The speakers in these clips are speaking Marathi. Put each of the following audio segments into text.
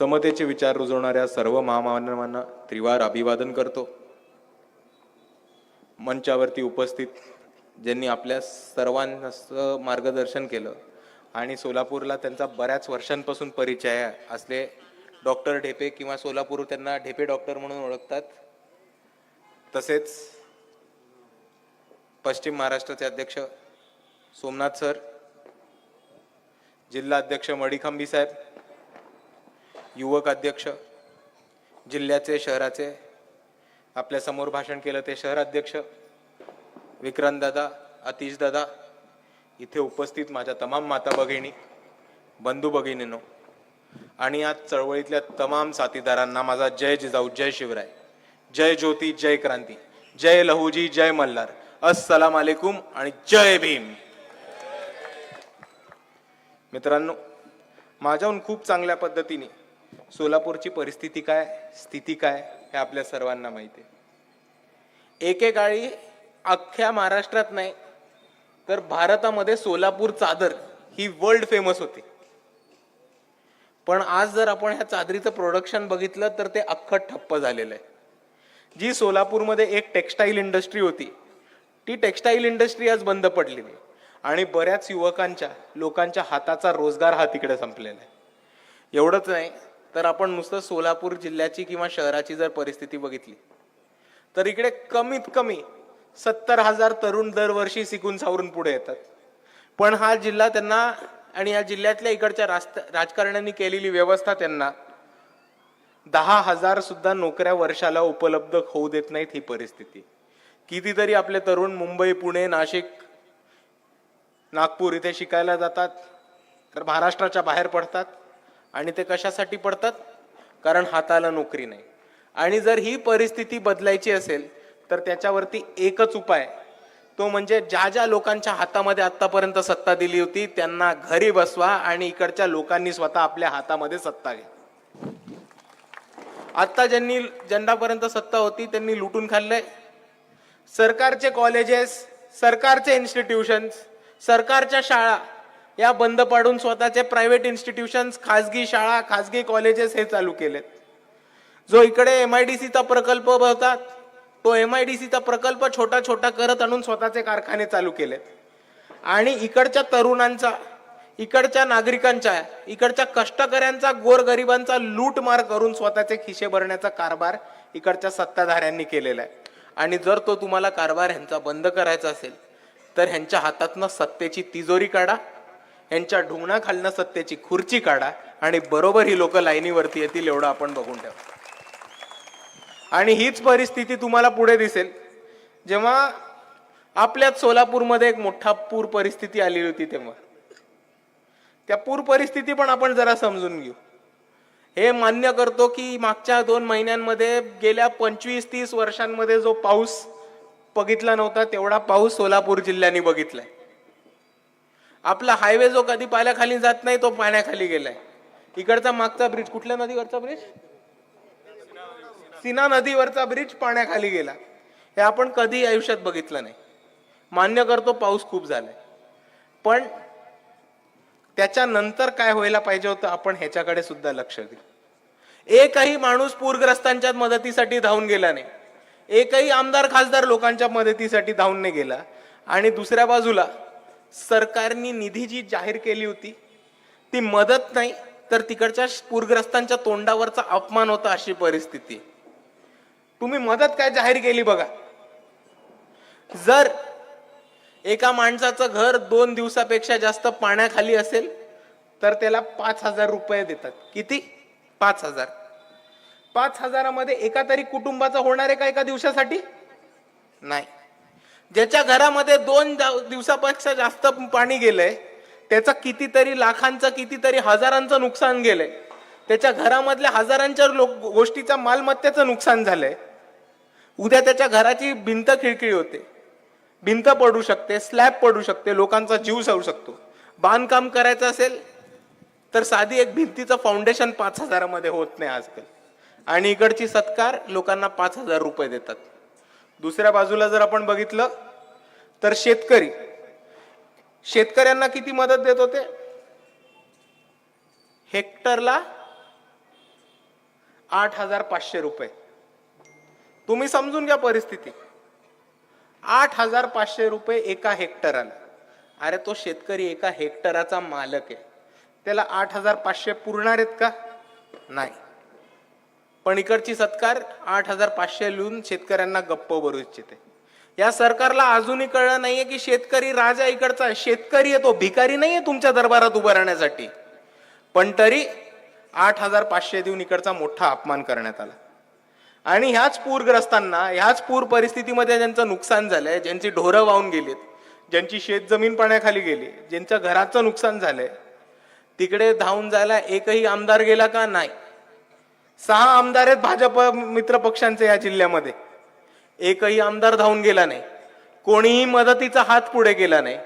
समतेचे विचार रुजवणाऱ्या सर्व महामानवांना त्रिवार अभिवादन करतो. मंचावरती उपस्थित ज्यांनी आपल्या सर्वांचं मार्गदर्शन केलं आणि सोलापूरला त्यांचा बऱ्याच वर्षांपासून परिचय असले डॉक्टर ढेपे किंवा सोलापूर त्यांना ढेपे डॉक्टर म्हणून ओळखतात. तसेच पश्चिम महाराष्ट्राचे अध्यक्ष सोमनाथ सर जिल्हा अध्यक्ष मडिखांबी साहेब युवक अध्यक्ष जिल्ह्याचे शहराचे आपल्यासमोर भाषण केलं ते शहराध्यक्ष विक्रांतदादा विक्रांत दादा दादा इथे उपस्थित माझ्या तमाम माता भगिनी बंधू भगिनीनो आणि या चळवळीतल्या तमाम साथीदारांना माझा जय जिजाऊ जय शिवराय जय ज्योती जय क्रांती जय लहुजी जय मल्हार अस्सलाम अलैकुम आणि जय भीम. मित्रांनो माझ्याहून खूप चांगल्या पद्धतीने सोलापूरची परिस्थिती काय स्थिती काय हे आपल्या सर्वांना माहिती आहे. एकेकाळी अख्ख्या महाराष्ट्रात नाही तर भारतामध्ये सोलापूर चादर ही वर्ल्ड फेमस होती. पण आज जर आपण ह्या चादरीचं प्रोडक्शन बघितलं तर ते अख्खं ठप्प झालेलं आहे. जी सोलापूरमध्ये एक टेक्स्टाईल इंडस्ट्री होती ती टेक्स्टाईल इंडस्ट्री आज बंद पडलेली आहे. आणि बऱ्याच युवकांच्या लोकांच्या हाताचा रोजगार हा तिकडे संपलेला आहे. एवढंच नाही तर आपण नुसतं सोलापूर जिल्ह्याची किंवा शहराची जर परिस्थिती बघितली तर इकडे कमीत कमी सत्तर हजार तरुण दरवर्षी शिकून सावरून पुढे येतात. पण हा जिल्हा त्यांना आणि या जिल्ह्यातल्या इकडच्या रास्त राजकारण्यांनी केलेली व्यवस्था त्यांना दहा हजार सुद्धा नोकऱ्या वर्षाला उपलब्ध होऊ देत नाहीत ही परिस्थिती. कितीतरी आपले तरुण मुंबई पुणे नाशिक नागपूर इथे शिकायला जातात तर महाराष्ट्राच्या बाहेर पडतात. आणि ते कशासाठी पडतात? कारण हाताला नोकरी नाही. आणि जर ही परिस्थिती बदलायची असेल तर त्याच्यावरती एकच उपाय तो म्हणजे ज्या ज्या लोकांच्या हातामध्ये आतापर्यंत सत्ता दिली होती त्यांना घरी बसवा आणि इकडच्या लोकांनी स्वतः आपल्या हातामध्ये सत्ता घ्या. आता ज्यांनी ज्यांच्यापर्यंत सत्ता होती त्यांनी लुटून खाल्लंय. सरकारचे कॉलेजेस सरकारचे इन्स्टिट्यूशन्स सरकारच्या शाळा या बंद पाडून स्वतःचे प्रायव्हेट इन्स्टिट्यूशन्स खाजगी शाळा खाजगी कॉलेजेस हे चालू केलेत. जो इकडे एम आय डी सीचा प्रकल्प होता तो एम आय डी सीचा प्रकल्प छोटा छोटा करत आणून स्वतःचे कारखाने चालू केलेत. आणि इकडच्या तरुणांचा इकडच्या नागरिकांच्या इकडच्या कष्टकऱ्यांचा गोरगरिबांचा लूटमार करून स्वतःचे खिशे भरण्याचा कारभार इकडच्या सत्ताधाऱ्यांनी केलेला आहे. आणि जर तो तुम्हाला कारभार ह्यांचा बंद करायचा असेल तर ह्यांच्या हातातनं सत्तेची तिजोरी काढा यांच्या ढुंगणाखालनं सत्तेची खुर्ची काढा आणि बरोबर ही लोक लाईनीवरती येतील एवढं आपण बघून ठेवा. आणि हीच परिस्थिती तुम्हाला पुढे दिसेल. जेव्हा आपल्याच सोलापूरमध्ये एक मोठा पूर परिस्थिती आलेली होती तेव्हा. त्या पूर परिस्थिती पण आपण जरा समजून घेऊ. हे मान्य करतो की मागच्या दोन महिन्यांमध्ये गेल्या पंचवीस तीस वर्षांमध्ये जो पाऊस बघितला नव्हता तेवढा पाऊस सोलापूर जिल्ह्याने बघितलाय. आपला हायवे जो कधी पाण्याखाली जात नाही तो पाण्याखाली गेलाय. इकडचा मागचा ब्रिज कुठल्या नदीवरचा ब्रिज सिना नदीवरचा ब्रिज पाण्याखाली गेला. हे आपण कधी आयुष्यात बघितलं नाही. मान्य करतो पाऊस खूप झालाय. पण त्याच्यानंतर काय व्हायला पाहिजे होतं आपण ह्याच्याकडे सुद्धा लक्ष देऊ. एकही माणूस पूरग्रस्तांच्या मदतीसाठी धावून गेला नाही. एकही आमदार खासदार लोकांच्या मदतीसाठी धावून नाही गेला. आणि दुसऱ्या बाजूला सरकारने निधी जी जाहीर केली होती ती मदत नाही तर तिकडच्या पूरग्रस्तांच्या तोंडावरचा अपमान होता अशी परिस्थिती. तुम्ही मदत काय जाहीर केली बघा. जर एका माणसाचं घर दोन दिवसापेक्षा जास्त पाण्याखाली असेल तर त्याला पाच हजार रुपये देतात. किती? पाच हजार. पाच हजारामध्ये एका तरी कुटुंबाचं होणार आहे का एका दिवसासाठी? नाही. ज्याच्या घरामध्ये दोन दिवसापेक्षा जास्त पाणी गेलंय त्याचं कितीतरी लाखांचं कितीतरी हजारांचं नुकसान गेलंय. त्याच्या घरामधल्या हजारांच्या लोक गोष्टीचा मालमत्तेचं नुकसान झालंय. उद्या त्याच्या घराची भिंत खिळखिळी होते. भिंत पडू शकते स्लॅब पडू शकते लोकांचा जीव जाऊ शकतो. बांधकाम करायचं असेल तर साधी एक भिंतीचं फाउंडेशन पाच हजारामध्ये होत नाही आजकाल. आणि इकडची सत्कार लोकांना पाच हजार रुपये देतात. दुसऱ्या बाजूला जर आपण बघितलं तर शेतकरी. शेतकऱ्यांना किती मदत देत होते? हेक्टरला आठ हजार पाचशे रुपये. तुम्ही समजून घ्या परिस्थिती. आठ हजार पाचशे रुपये एका हेक्टराला अरे तो शेतकरी एका हेक्टराचा मालक आहे. त्याला आठ हजार पाचशे पुरणार आहेत का? नाही. पण इकडची सत्कार आठ हजार पाचशे लिहून शेतकऱ्यांना गप्प भरू इच्छिते. या सरकारला अजूनही कळलं नाहीये की शेतकरी राजा इकडचा शेतकरी आहे तो भिकारी नाहीये तुमच्या दरबारात उभं राहण्यासाठी. पण तरी आठ हजार पाचशे देऊन इकडचा मोठा अपमान करण्यात आला. आणि ह्याच पूरग्रस्तांना ह्याच पूर परिस्थितीमध्ये ज्यांचं नुकसान झालंय ज्यांची ढोरं वाहून गेलीत ज्यांची शेत जमीन पाण्याखाली गेली ज्यांच्या घराचं नुकसान झालंय तिकडे धावून जायला एकही आमदार गेला का? नाही. सहा आमदार आहेत भाजप मित्र पक्षांचे या जिल्ह्यामध्ये. एकही आमदार धावून गेला नाही. कोणीही मदतीचा हात पुढे गेला नाही.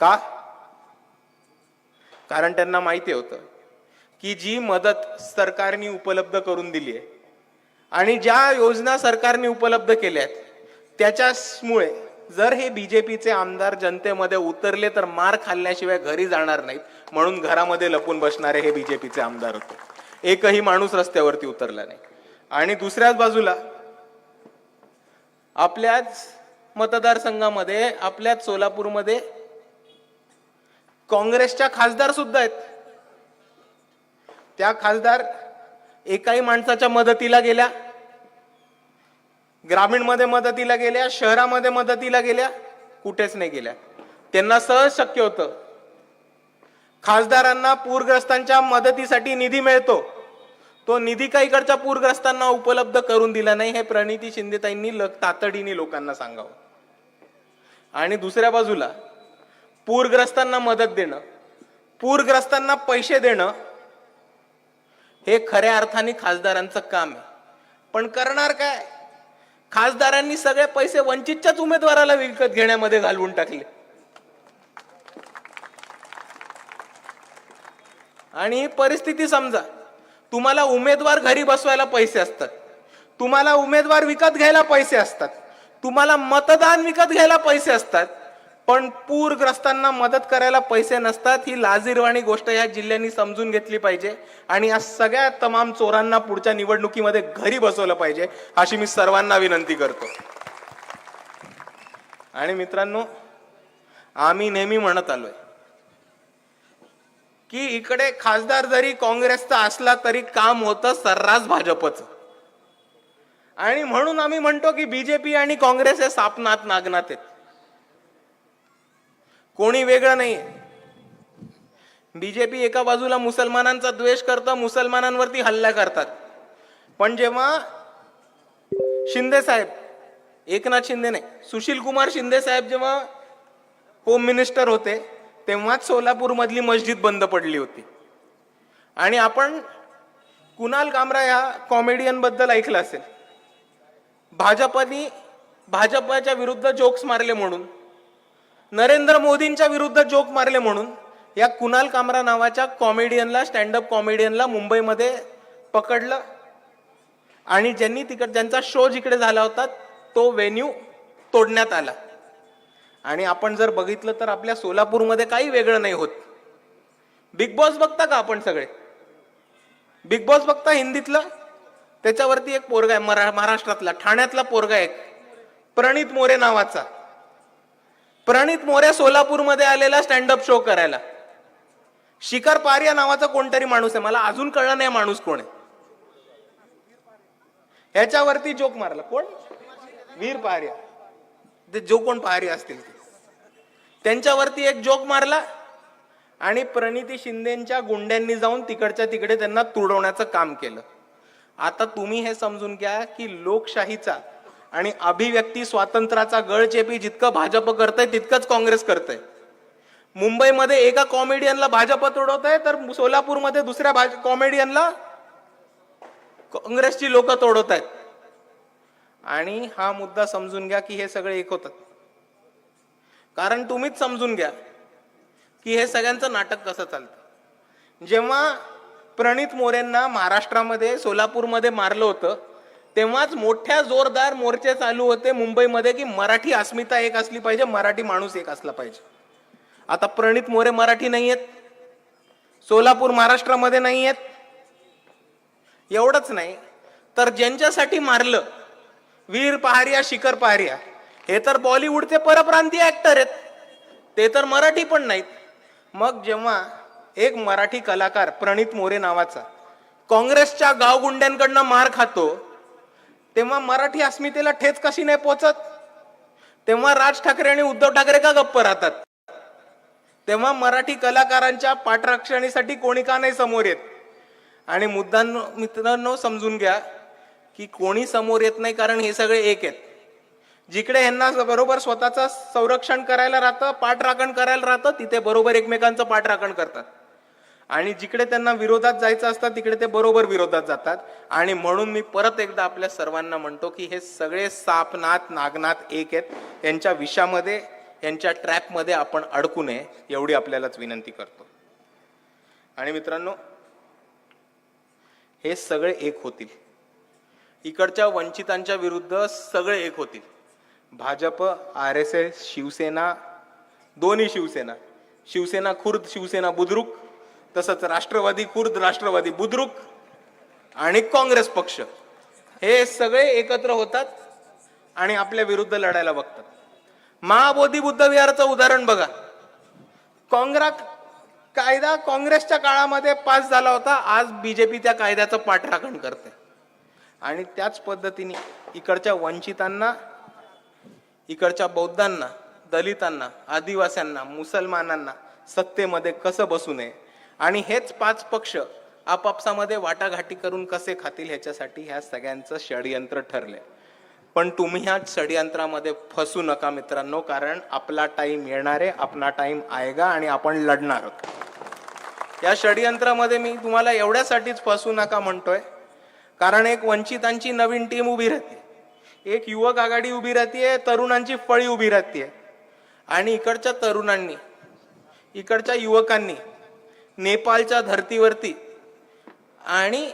का? कारण त्यांना माहिती होतं की जी मदत सरकारने उपलब्ध करून दिली आहे आणि ज्या योजना सरकारने उपलब्ध केल्या आहेत त्याच्यामुळे जर हे बीजेपीचे आमदार जनतेमध्ये उतरले तर मार खाल्ल्याशिवाय घरी जाणार नाहीत म्हणून घरामध्ये लपून बसणारे हे बीजेपीचे आमदार होते. एकही माणूस रस्त्यावरती उतरला नाही. आणि दुसऱ्याच बाजूला आपल्याच मतदारसंघामध्ये आपल्याच सोलापूरमध्ये काँग्रेसच्या खासदार सुद्धा आहेत. त्या खासदार एकाही माणसाच्या मदतीला गेल्या ग्रामीणमध्ये मदतीला गेल्या शहरामध्ये मदतीला गेल्या कुठेच नाही गेल्या. त्यांना सहज शक्य होतं खासदारांना पूरग्रस्तांच्या मदतीसाठी निधी मिळतो. तो निधी काही इकडच्या पूरग्रस्तांना उपलब्ध करून दिला नाही हे प्रणिती शिंदेताईंनी ल- तातडीने लोकांना सांगावं. आणि दुसऱ्या बाजूला पूरग्रस्तांना मदत देणं पूरग्रस्तांना पैसे देणं हे खऱ्या अर्थाने खासदारांचं काम आहे. पण करणार काय? खासदारांनी सगळे पैसे वंचितच्याच उमेदवाराला विकत घेण्यामध्ये घालवून टाकले. आणि परिस्थिती समजा. तुम्हाला उमेदवार घरी बसवायला पैसे असतात. तुम्हाला उमेदवार विकत घ्यायला पैसे असतात. तुम्हाला मतदान विकत घ्यायला पैसे असतात. पण पूरग्रस्तांना मदत करायला पैसे नसतात ही लाजीरवाणी गोष्ट या जिल्ह्यांनी समजून घेतली पाहिजे. आणि या सगळ्या तमाम चोरांना पुढच्या निवडणुकीमध्ये घरी बसवलं पाहिजे अशी मी सर्वांना विनंती करतो. आणि मित्रांनो आम्ही नेहमी म्हणत आलोय की इकडे खासदार जरी काँग्रेसचा असला तरी काम होतं सर्रास भाजपचं. आणि म्हणून आम्ही म्हणतो की बीजेपी आणि काँग्रेस हे सापनात नागनात आहेत. कोणी वेगळं नाही बीजेपी एका बाजूला मुसलमानांचा द्वेष करतं मुसलमानांवरती हल्ला करतात. पण जेव्हा शिंदे साहेब एकनाथ शिंदे नाही सुशील कुमार शिंदे साहेब जेव्हा होम मिनिस्टर होते तेव्हाच सोलापूरमधली मस्जिद बंद पडली होती. आणि आपण कुणाल कामरा या कॉमेडियनबद्दल ऐकलं असेल. भाजपनी भाजपच्या विरुद्ध जोक्स मारले म्हणून नरेंद्र मोदींच्या विरुद्ध जोक मारले म्हणून या कुणाल कामरा नावाच्या कॉमेडियनला स्टँडअप कॉमेडियनला मुंबईमध्ये पकडलं. आणि ज्यांनी तिकड ज्यांचा शो जिकडे झाला होता तो व्हेन्यू तोडण्यात आला. आणि आपण जर बघितलं तर आपल्या सोलापूरमध्ये काही वेगळं नाही होत. बिग बॉस बघता का आपण सगळे? बिग बॉस बघता हिंदीतलं? त्याच्यावरती एक पोरगा आहे मरा महाराष्ट्रातला ठाण्यातला पोरगा एक. प्रणित मोरे नावाचा. प्रणित मोरे सोलापूरमध्ये आलेला स्टँडअप शो करायला. शिखर पारिया नावाचा कोणतरी माणूस आहे. मला अजून कळलं नाही माणूस कोण आहे. ह्याच्यावरती जोक मारला. कोण? वीर पारिया. ते जो कोण पारिया असतील ते. त्यांच्यावरती एक जोक मारला आणि प्रणिती शिंदेच्या गुंड्यांनी जाऊन तिकडच्या तिकडे त्यांना तुडवण्याचं काम केलं. आता तुम्ही हे समजून घ्या की लोकशाहीचा आणि अभिव्यक्ती स्वातंत्र्याचा गळचेपी जितकं भाजप करतंय तितकंच काँग्रेस करतंय. मुंबईमध्ये एका कॉमेडियनला भाजप तोडवत आहे तर सोलापूरमध्ये दुसऱ्या भाज कॉमेडियनला काँग्रेसची लोक तोडवत आहेत आणि हा मुद्दा समजून घ्या की हे सगळे एक होतात. कारण तुम्हीच समजून घ्या की हे सगळ्यांचं नाटक कसं चालतं. जेव्हा प्रणित मोरेंना महाराष्ट्रामध्ये सोलापूरमध्ये मारलं होतं तेव्हाच मोठ्या जोरदार मोर्चे चालू होते मुंबईमध्ये की मराठी अस्मिता एक असली पाहिजे मराठी माणूस एक असला पाहिजे. आता प्रणित मोरे मराठी नाही आहेत सोलापूर महाराष्ट्रामध्ये नाही आहेत एवढंच नाही. तर ज्यांच्यासाठी मारलं वीर पहारिया शिखर पहारिया हे तर बॉलिवूडचे परप्रांतीय ॲक्टर आहेत. ते तर मराठी पण नाहीत. मग जेव्हा एक मराठी कलाकार प्रणित मोरे नावाचा काँग्रेसच्या गावगुंड्यांकडनं मार खातो तेव्हा मराठी अस्मितेला ठेच कशी नाही पोचत? तेव्हा राज ठाकरे आणि उद्धव ठाकरे का गप्प राहतात? तेव्हा मराठी कलाकारांच्या पाठरक्षणीसाठी कोणी का नाही समोर येत? आणि मुद्दांनो मित्रांनो समजून घ्या की कोणी समोर येत नाही कारण हे सगळे एक आहेत. जिकडे ह्यांना बरोबर स्वतःचं संरक्षण करायला राहतं पाठराखण करायला राहतं तिथे बरोबर एकमेकांचं पाठराखण करतात. आणि जिकडे त्यांना विरोधात जायचं असतं तिकडे ते बरोबर विरोधात जातात. आणि म्हणून मी परत एकदा आपल्या सर्वांना म्हणतो की हे सगळे सापनाथ नागनाथ एक आहेत. त्यांच्या विषामध्ये यांच्या ट्रॅपमध्ये आपण अडकू नये एवढी आपल्यालाच विनंती करतो. आणि मित्रांनो हे सगळे एक होतील. इकडच्या वंचितांच्या विरुद्ध सगळे एक होतील. Bhajap R S S Shivsena दोन्ही शिवसेना. शिवसेना खुर्द शिवसेना बुद्रुक तसंच राष्ट्रवादी खुर्द राष्ट्रवादी बुद्रुक आणि काँग्रेस पक्ष. हे सगळे एकत्र होतात आणि आपल्या विरुद्ध लढायला बघतात. महाबोधी बुद्ध विहाराचं उदाहरण बघा. काँग्रा कायदा काँग्रेसच्या काळामध्ये पास झाला होता आज बीजेपी त्या कायद्याचं पाठराखण करते आणि त्याच पद्धतीने इकडच्या वंचितांना इकडच्या बौद्धांना दलितांना आदिवास्यांना मुसलमानांना सत्तेमध्ये कसं बसू नये? आणि हेच पाच पक्ष आपापसामध्ये वाटाघाटी करून कसे खातील ह्याच्यासाठी ह्या सगळ्यांचं षडयंत्र ठरले पण तुम्ही ह्या षडयंत्रामध्ये फसू नका मित्रांनो कारण आपला टाईम येणार आहे आपला टाईम आएगा आणि आपण लढणार आहोत. या षडयंत्रामध्ये मी तुम्हाला एवढ्यासाठीच फसू नका म्हणतोय कारण एक वंचितांची नवीन टीम उभी राहते. एक युवक आघाडी उभी राहते तरुणांची फळी उभी राहते आणि इकडच्या तरुणांनी इकडच्या युवकांनी नेपाळच्या धर्तीवरती आणि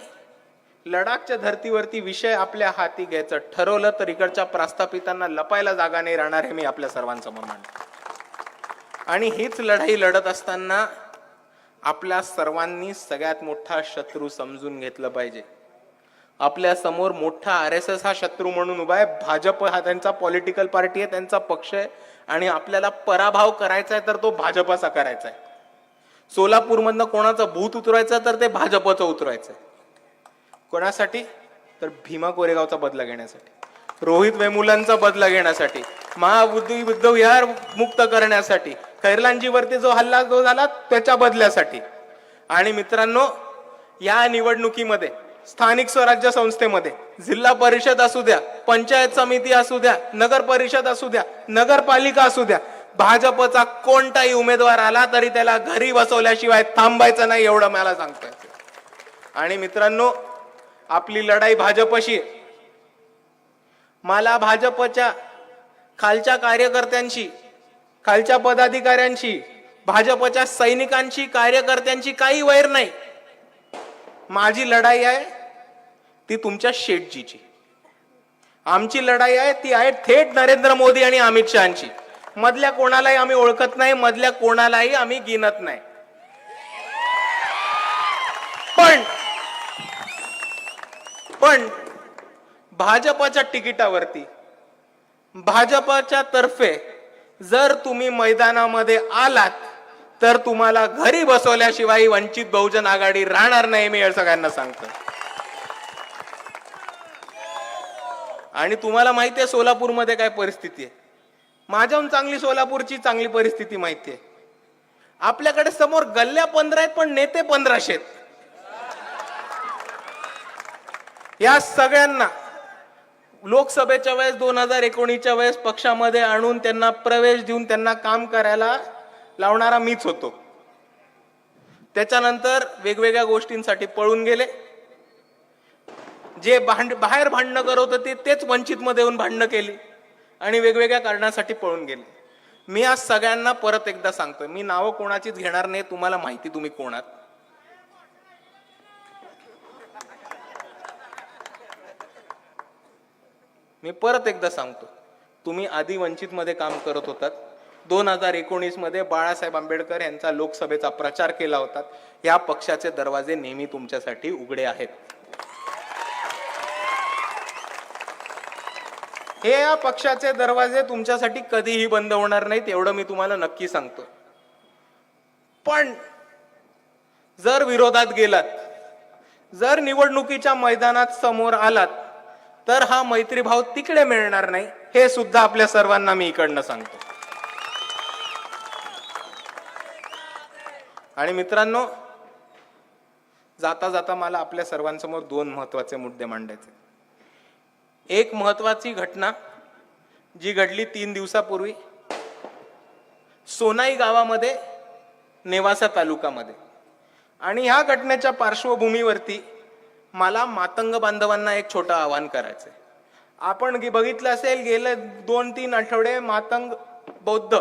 लडाखच्या धर्तीवरती विषय आपल्या हाती घ्यायचं ठरवलं तर इकडच्या प्रास्थापितांना लपायला जागा नाही राहणार हे मी आपल्या सर्वांसमोर मांडतो. आणि हीच लढाई लढत असताना आपल्या सर्वांनी सगळ्यात मोठा शत्रू समजून घेतलं पाहिजे. आपल्यासमोर मोठा आर एस एस हा शत्रू म्हणून उभा आहे. भाजप हा त्यांचा पॉलिटिकल पार्टी आहे त्यांचा पक्ष आहे. आणि आपल्याला पराभव करायचा आहे तर तो भाजपाचा करायचा आहे. सोलापूरमधनं कोणाचं भूत उतरायचं तर ते भाजपचं उतरायचं आहे. कोणासाठी? तर भीमा कोरेगावचा बदला घेण्यासाठी. रोहित वेमुलांचा बदला घेण्यासाठी. महाबुद्धी बुद्ध विहार मुक्त करण्यासाठी. खैरलांजीवरती जो हल्ला जो झाला त्याच्या बदल्यासाठी. आणि मित्रांनो या निवडणुकीमध्ये स्थानिक स्वराज्य संस्थेमध्ये. जिल्हा परिषद असू द्या पंचायत समिती असू द्या नगर परिषद असू द्या नगरपालिका असू द्या भाजपचा कोणताही उमेदवार आला तरी त्याला घरी बसवल्याशिवाय थांबायचं नाही एवढं मला सांगतोय. आणि मित्रांनो आपली लढाई भाजपशी मला भाजपच्या खालच्या कार्यकर्त्यांशी खालच्या पदाधिकाऱ्यांशी भाजपच्या सैनिकांशी कार्यकर्त्यांची काही वैर नाही. माझी लढाई आहे ती तुमच्या शेटजीची आमची लढाई आहे ती आहे थेट नरेंद्र मोदी आणि अमित शहाची. मधल्या कोणालाही आम्ही ओळखत नाही मधल्या कोणालाही आम्ही गिनत नाही. पण पण भाजपाच्या तिकिटावरती भाजपाच्या तर्फे जर तुम्ही मैदानामध्ये आलात तर तुम्हाला घरी बसवल्याशिवाय वंचित बहुजन आघाडी राहणार नाही मी सगळ्यांना सांगतो. आणि तुम्हाला माहिती आहे सोलापूरमध्ये काय परिस्थिती आहे? माझ्याहून चांगली सोलापूरची चांगली परिस्थिती माहिती आहे. आपल्याकडे समोर गल्ल्या पंधरा आहेत पण नेते पंधराशे आहेत. या सगळ्यांना लोकसभेच्या वेळेस दोन हजार एकोणीसच्या वेळेस पक्षामध्ये आणून त्यांना प्रवेश देऊन त्यांना काम करायला लावणारा मीच होतो. त्याच्यानंतर वेगवेगळ्या गोष्टींसाठी पळून गेले. जे भांड बाहेर भांडणं करत होते तेच वंचितमध्ये येऊन भांडणं केली आणि वेगवेगळ्या कारणासाठी पळून गेले. मी आज सगळ्यांना परत एकदा सांगतोय मी नावं कोणाचीच घेणार नाही तुम्हाला माहिती तुम्ही कोणात. मी परत एकदा सांगतो तुम्ही आधी वंचितमध्ये काम करत होतात. दोन हजार एकोणीसमध्ये बाळासाहेब आंबेडकर यांचा लोकसभेचा प्रचार केला होता. या पक्षाचे दरवाजे नेहमी तुमच्यासाठी उघडे आहेत. हे या पक्षाचे दरवाजे तुमच्यासाठी कधीही बंद होणार नाहीत एवढं मी तुम्हाला नक्की सांगतो. पण जर विरोधात गेलात जर निवडणुकीच्या मैदानात समोर आलात तर हा मैत्रीभाव तिकडे मिळणार नाही हे सुद्धा आपल्या सर्वांना मी इकडनं सांगतो. आणि मित्रांनो जाता जाता मला आपल्या सर्वांसमोर दोन महत्त्वाचे मुद्दे मांडायचे एक महत्वाची घटना जी घडली तीन दिवसापूर्वी सोनाई गावामध्ये नेवासा तालुकामध्ये. आणि ह्या घटनेच्या पार्श्वभूमीवरती मला मातंग बांधवांना एक छोटं आवाहन करायचंय. आपण बघितलं असेल गेले दोन तीन आठवडे मातंग बौद्ध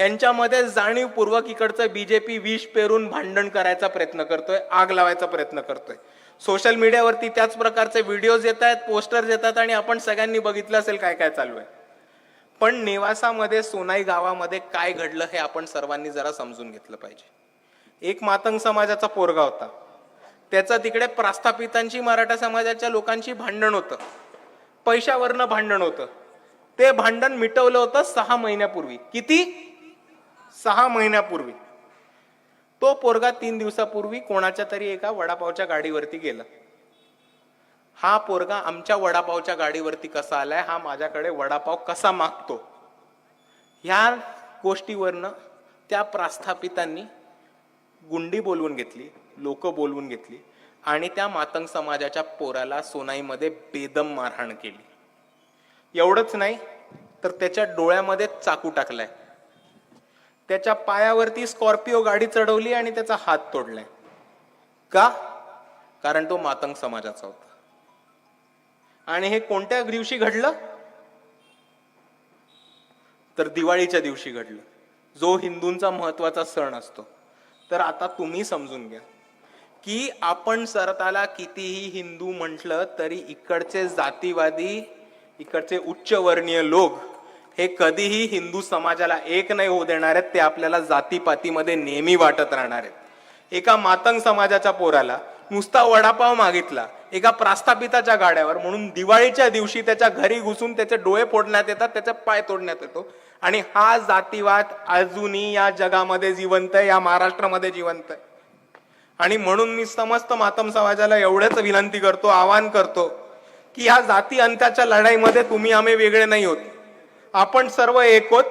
यांच्यामध्ये जाणीवपूर्वक इकडचं बीजेपी विष पेरून भांडण करायचा प्रयत्न करतोय आग लावायचा प्रयत्न करतोय. सोशल मीडियावरती त्याच प्रकारचे व्हिडिओज येत आहेत पोस्टर्स येतात आणि आपण सगळ्यांनी बघितलं असेल काय काय चालू आहे. पण नेवासामध्ये सोनाई गावामध्ये काय घडलं हे आपण सर्वांनी जरा समजून घेतलं पाहिजे. एक मातंग समाजाचा पोरगा होता. त्याचा तिकडे प्रस्थापितांची मराठा समाजाच्या लोकांची भांडण होतं. पैशावरनं भांडण होतं. ते भांडण मिटवलं होतं सहा महिन्यापूर्वी. किती? सहा महिन्यापूर्वी. तो पोरगा तीन दिवसापूर्वी कोणाच्या तरी एका वडापावच्या गाडीवरती गेला. हा पोरगा आमच्या वडापावच्या गाडीवरती कसा आलाय हा माझ्याकडे वडापाव कसा मागतो? ह्या गोष्टीवरनं त्या प्रस्थापितांनी गुंडी बोलवून घेतली लोक बोलवून घेतली आणि त्या मातंग समाजाच्या पोराला सोनाईमध्ये बेदम मारहाण केली. एवढंच नाही तर त्याच्या डोळ्यामध्ये चाकू टाकलाय. त्याच्या पायावरती स्कॉर्पिओ गाडी चढवली आणि त्याचा हात तोडलाय. का? कारण तो मातंग समाजाचा होता. आणि हे कोणत्या दिवशी घडलं? तर दिवाळीच्या दिवशी घडलं. जो हिंदूंचा महत्त्वाचा सण असतो. तर आता तुम्ही समजून घ्या. की आपण सरताला कितीही हिंदू म्हटलं तरी इकडचे जातीवादी इकडचे उच्चवर्णीय लोक हे कधीही हिंदू समाजाला एक नाही होऊ देणार आहेत ते आपल्याला जातीपातीमध्ये नेहमी वाटत राहणार आहेत. एका मातंग समाजाच्या पोराला नुसता वडापाव मागितला एका प्रास्थापिताच्या गाड्यावर म्हणून दिवाळीच्या दिवशी त्याच्या घरी घुसून त्याचे डोळे फोडण्यात येतात त्याचा पाय तोडण्यात येतो. आणि हा जातीवाद अजूनही या जगामध्ये जिवंत आहे या महाराष्ट्रामध्ये जिवंत आहे. आणि म्हणून मी समस्त मातम समाजाला एवढेच विनंती करतो आवाहन करतो की ह्या जाती अंत्याच्या लढाईमध्ये तुम्ही आम्ही वेगळे नाही होत. आपण सर्व एक होत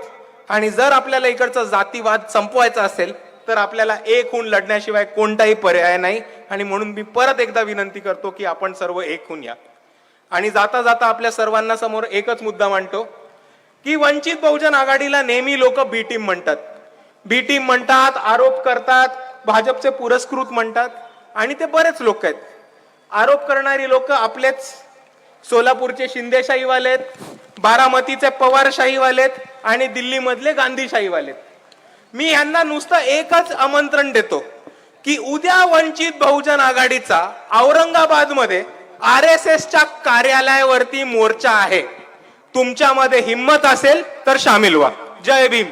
आणि जर आपल्याला इकडचा जातीवाद संपवायचा असेल तर आपल्याला एक होऊन लढण्याशिवाय कोणताही पर्याय नाही. आणि म्हणून मी परत एकदा विनंती करतो की आपण सर्व एक होऊन या. आणि जाता जाता आपल्या सर्वांना समोर एकच मुद्दा मांडतो की वंचित बहुजन आघाडीला नेहमी लोक बी टीम म्हणतात. बी टीम म्हणतात आरोप करतात भाजपचे पुरस्कृत म्हणतात आणि ते बरेच लोक आहेत. आरोप करणारी लोक आपलेच. सोलापूरचे शिंदेशाहीवाले आहेत बारामतीचे पवारशाहीवालेत आणि दिल्लीमधले गांधीशाहीवालेत मी यांना नुसतं एकच आमंत्रण देतो की उद्या वंचित बहुजन आघाडीचा औरंगाबादमध्ये आर एस एसच्या कार्यालयावरती मोर्चा आहे. तुमच्यामध्ये हिंमत असेल तर सामील व्हा. जय भीम.